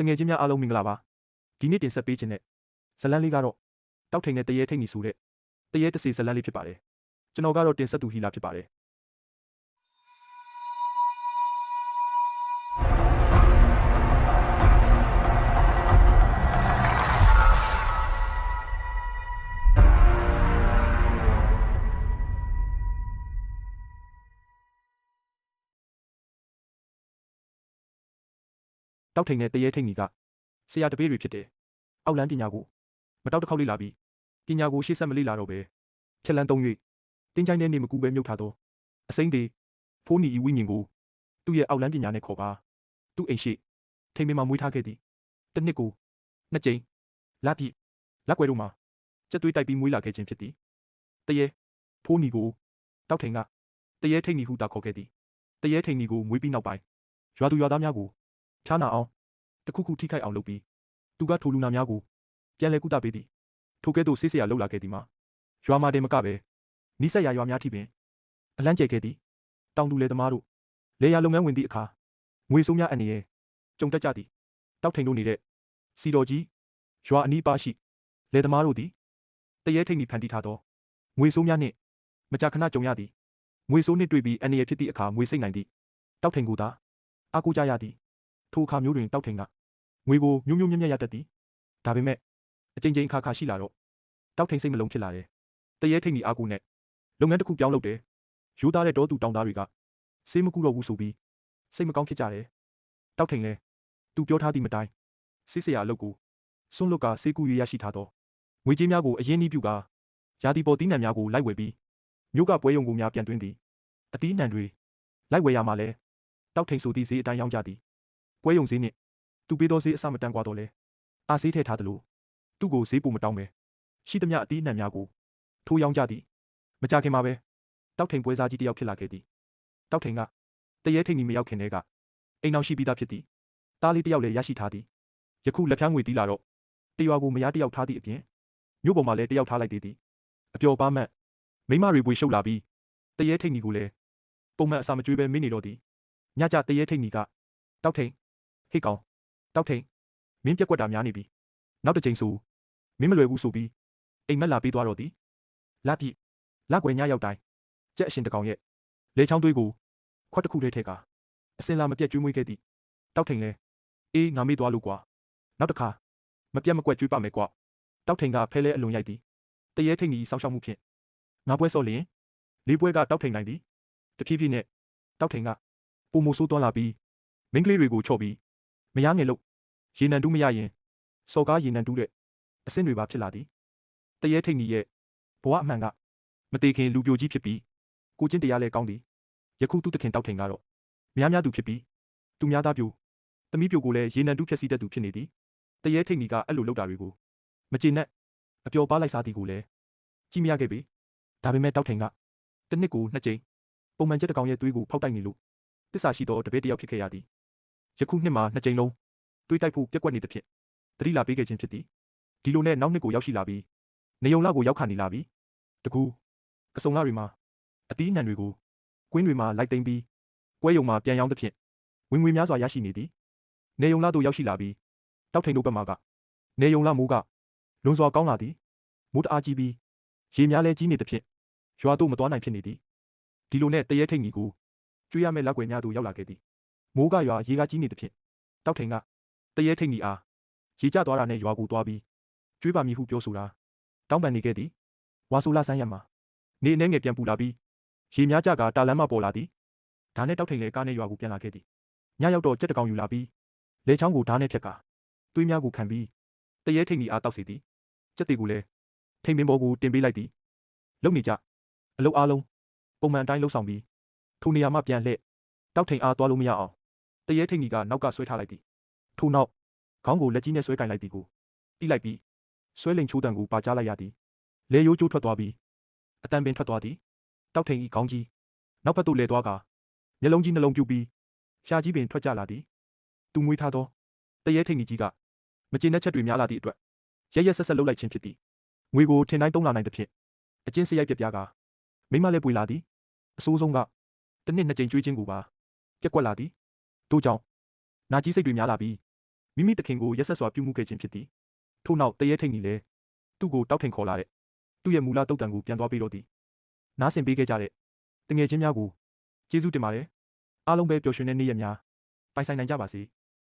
တငယ်ချင်းများအားလုံးမင်္ဂလာပါဒီနေ့တင်ဆက်ပေးခြင်းတဲ့ဇတ်လန်းလေးကတော့တောက်ထိန်နဲ့တရေထိန်နီဆိုတဲ့တရေတစီဇတ်လန်းလေးဖြစ်ပါတယ်ကျွန်တော်ကတော့တင်ဆက်သူဟီလာဖြစ်ပါတယ် တောက်ထိန်နဲ့တရေထိန်နီကဆရာတပည့်တွေဖြစ်တယ်။အောက်လန်းပညာကိုမတောက်တစ်ခေါက်လေ့လာပြီးပညာကိုရှေ့ဆက်မလေ့လာတော့ပဲဖြက်လန်းသုံး၍တင်းချိုင်းတဲ့နေမကူပဲမြုပ်ထားသောအစိမ့်သေးဖိုးနီဤဝိညာဉ်ကိုသူ့ရဲ့အောက်လန်းပညာနဲ့ခေါ်ပါသူ့အိမ်ရှိထိန်မင်းမှာမွေးထားခဲ့သည်တစ်နှစ်ကိုနှစ်ကြိမ်လက်ပြည့်လက်ွယ်တို့မှာစက်သွေးတိုက်ပြီးမွေးလာခဲ့ခြင်းဖြစ်သည်တရေဖိုးနီကိုတောက်ထိန်ကတရေထိန်နီဟုတာခေါ်ခဲ့သည်တရေထိန်နီကိုမွေးပြီးနောက်ပိုင်းရွာသူရွာသားများကို ဖြားနာအောင်တခုခုထိခိုက်အောင်လုပ်ပြီးသူကထိုလူနာများကိုပြန်လဲကုသပေးသည်ထိုကဲ့သို့ဆေးဆရာလှုပ်လာခဲ့သည်မှာရွာမှာတင်မကပဲနိဆက်ရာရွာများထိပင်အလန်းကျဲခဲ့သည်တောင်သူလေသမားတို့လေယာလုပ်ငန်းဝင်သည့်အခါငွေဆိုးများအနေနဲ့ကြုံတက်ကြသည်တောက်ထိန်တို့နေတဲ့စီတော်ကြီးရွာအနီးပါရှိလေသမားတို့သည်တရေထိန်နီဖန်တီးထားသောငွေဆိုးများနှင့်မကြာခဏကြုံရသည်ငွေဆိုးနှင့်တွေ့ပြီးအနေရဖြစ်သည့်အခါငွေစိတ်နိုင်သည်တောက်ထိန်ကိုသာအာကိုကြရသည် ထိုအခါမျိုးတွင်တောက်ထိန်ကငွေကိုမျိုးမျိုးမြက်မြက်ရတတ်သည်ဒါပေမဲ့အချိန်ချင်းအခါခါရှိလာတော့တောက်ထိန်စိတ်မလုံးဖြစ်လာတယ်တရေထိန်ဒီအာကူနဲ့လုပ်ငန်းတစ်ခုပြောင်းလုပ်တယ်ယူသားတဲ့တောသူတောင်သားတွေကစေးမကူတော့ဘူးဆိုပြီးစိတ်မကောင်းဖြစ်ကြတယ်တောက်ထိန်လဲသူပြောထားသည့်မတိုင်းစစ်စရာအလုပ်ကိုစွန့်လွတ်ကစေးကူရရရှိထားတော့ငွေကြေးများကိုအရင်နှီးပြုကာရာဒီပေါ်တီးနှံများကိုလိုက်ဝယ်ပြီးမြို့ကပွဲရုံကိုများပြန်သွင်းသည်အတီးနှံတွေလိုက်ဝယ်ရမှာလဲတောက်ထိန်ဆိုသည့်ဈေးအတိုင်းရောင်းကြသည် ပွဲယုံဈေးနှင့်သူပေးသောဈေးအစမတန်กว่าတော့လဲအာဈေးထည့်ထားသလိုသူ့ကိုဈေးပိုမတောင်းပဲရှိသမျှအသီးအနှံများကိုထိုးရောင်းကြသည်မကြခင်မှာပဲတောက်ထိန်ပွဲစားကြီးတစ်ယောက်ဖြစ်လာခဲ့သည်တောက်ထိန်ကတရေထိန်ကြီးမရောက်ခင်တည်းကအိမ်အောင်ရှိပြီးသားဖြစ်သည်တားလေးတစ်ယောက်လည်းရရှိထားသည်ယခုလက်ဖြားငွေတီးလာတော့တရွာကိုမရတစ်ယောက်ထားသည့်အပြင်မြို့ပေါ်မှာလည်းတစ်ယောက်ထားလိုက်သေးသည်အပျော်ပါမတ်မိမတွေပွေရှုပ်လာပြီးတရေထိန်ကြီးကိုလည်းပုံမှန်အစာမကျွေးပဲမင်းနေတော့သည်ညကြတရေထိန်ကြီးကတောက်ထိန် ဟေ့ကောင်တောက်ထိန်မင်းပြက်ကွက်တာများနေပြီနောက်တစ်ချိန်ဆိုမင်းမလွယ်ဘူးဆိုပြီးအိမ်မက်လာပေးသွားတော့သည်လာပြီလာကွယ်ညရောက်တိုင်းကြက်အရှင်တကောင်ရဲ့လေချောင်းသွေးကိုခွက်တစ်ခုထဲထည့်ကာအစင်လာမပြက်ကျွေးမွေးခဲ့သည်တောက်ထိန်လဲအေးငါမေ့သွားလို့ကွာနောက်တစ်ခါမပြတ်မကွက်ကျွေးပါမယ်ကွာတောက်ထိန်ကဖဲလဲအလွန်ရိုက်သည်တရေထိန်ကြီးစောင်းရှောက်မှုဖြင့်ငါပွဲစော်လျင်လေးပွဲကတောက်ထိန်နိုင်သည်တဖြည်းဖြည်းနဲ့တောက်ထိန်ကပုံမိုဆိုးသွားလာပြီးမိန်းကလေးတွေကိုချော့ပြီး မရငယ်လို့ရေနံတူးမရရင်စော်ကားရေနံတူးတဲ့အဆင့်တွေပါဖြစ်လာသည်တရေထိန်ကြီးရဲ့ဘဝအမှန်ကမသေးခင်လူပြိုကြီးဖြစ်ပြီးကိုချင်းတရားလဲကောင်းသည်ယခုသူ့တခင်တောက်ထိန်ကတော့များများသူဖြစ်ပြီးသူများသားပြိုသမီးပြိုကိုလည်းရေနံတူးဖြက်စီးတတ်သူဖြစ်နေသည်တရေထိန်ကြီးကအဲ့လိုလုပ်တာတွေကိုမကျေနပ်အပျော်ပါလိုက်စားသည်ကိုလည်းကြည့်မရခဲ့ပေဒါပေမဲ့တောက်ထိန်ကတစ်နှစ်ကိုနှစ်ကြိမ်ပုံမှန်ချက်တကောင်ရဲ့သွေးကိုဖောက်တိုက်နေလို့တစ္ဆာရှိသောတပည့်တစ်ယောက်ဖြစ်ခဲ့ရသည် ယခုနှစ်မှာနှစ်ကြိမ်လုံးတွေးတိုက်ဖို့ပြက်ကွက်နေသဖြင့်တတိလာပေးခဲ့ခြင်းဖြစ်သည်ဒီလိုနဲ့နောက်နှစ်ကိုရောက်ရှိလာပြီးနေုံလာကိုရောက်ခါနေလာပြီးတကူအစုံလာတွေမှာအတီးနှံတွေကိုကွင်းတွေမှာလိုက်သိမ်းပြီးပွဲရုံမှာပြန်ရောင်းသဖြင့်ဝင်ငွေများစွာရရှိနေသည်နေုံလာတို့ရောက်ရှိလာပြီးတောက်ထိန်တို့ဘက်မှကနေုံလာမိုးကလွန်စွာကောင်းလာသည်မိုးတအားကြီးပြီးရေများလဲကြီးနေသဖြင့်ရွာတို့မသွားနိုင်ဖြစ်နေသည်ဒီလိုနဲ့တရေထိန်ကြီးကိုကျွေးရမယ့်လက်ွယ်များတို့ရောက်လာခဲ့သည် မိုးကရွာရေကကြီးနေသဖြင့်တောက်ထိန်ကတရေထိန်ကြီးအားရေကျသွားတာနဲ့ရွာကိုသွားပြီးကျွေးပါမည်ဟုပြောဆိုတာတောင်းပန်နေခဲ့သည်ဝါဆိုလာဆန်းရမှာနေအနေငယ်ပြန်ပူလာပြီးရေများကြကတာလန်းမပေါ်လာသည်ဓာနဲ့တောက်ထိန်လည်းကားနဲ့ရွာကိုပြန်လာခဲ့သည်ညရောက်တော့ကြက်တကောင်ယူလာပြီးလေချောင်းကိုဓာနဲ့ဖြက်ကသွေးများကိုခံပြီးတရေထိန်ကြီးအားတောက်စီသည်ကြက်တွေကိုလည်းထိန်ပင်ပေါ်ကိုတင်ပေးလိုက်သည်လုံနေကြအလုတ်အားလုံးပုံမှန်အတိုင်းလှုပ်ဆောင်ပြီးထိုနေရာမှပြန်လှည့်တောက်ထိန်အားသွားလို့မရအောင် တရေထိန်ကြီးကနောက်ကဆွဲထားလိုက်သည်ထို့နောက်ခေါင်းကိုလက်ကြီးနဲ့ဆွဲကင်လိုက်သည်ကိုတိလိုက်ပြီးဆွဲလိန်ချိုးတံကိုပါကြားလိုက်ရသည်လေရိုးကျိုးထွက်သွားပြီးအတန်ပင်ထွက်သွားသည်တောက်ထိန်ဤခေါင်းကြီးနောက်ဘက်သို့လဲသွားကာမျက်လုံးကြီးနှလုံးပြူပြီးရှားကြီးပင်ထွက်ကြလာသည်သူမွေးထားသောတရေထိန်ကြီးကမကျေနပ်ချက်တွေများလာသည့်အတွက်ရရက်ဆက်ဆက်လှုပ်လိုက်ခြင်းဖြစ်သည်ငွေကိုထင်တိုင်းသုံးလာနိုင်သဖြင့်အချင်းစရိုက်ပြပြကာမိမလည်းပွေလာသည်အဆိုးဆုံးကတစ်နှစ်နှစ်ကြိမ်ကျွေးခြင်းကိုပါပြက်ကွက်လာသည် တို့ကြောင့်နာကြီးစိတ်တွေများလာပြီးမိမိတခင်ကိုရက်ဆက်စွာပြုမှုခဲ့ခြင်းဖြစ်သည်ထို့နောက်တရေထိန်ကြီးလည်းသူ့ကိုတောက်ထင်ခေါ်လာတဲ့သူ့ရဲ့မူလတုတ်တန်ကိုပြန်သွားပေးတော့သည်နားဆင်ပေးခဲ့ကြတဲ့တငယ်ချင်းများကိုကျေးဇူးတင်ပါတယ်အားလုံးပဲပျော်ရွှင်တဲ့နေ့ရက်များပိုင်ဆိုင်နိုင်ကြပါစေ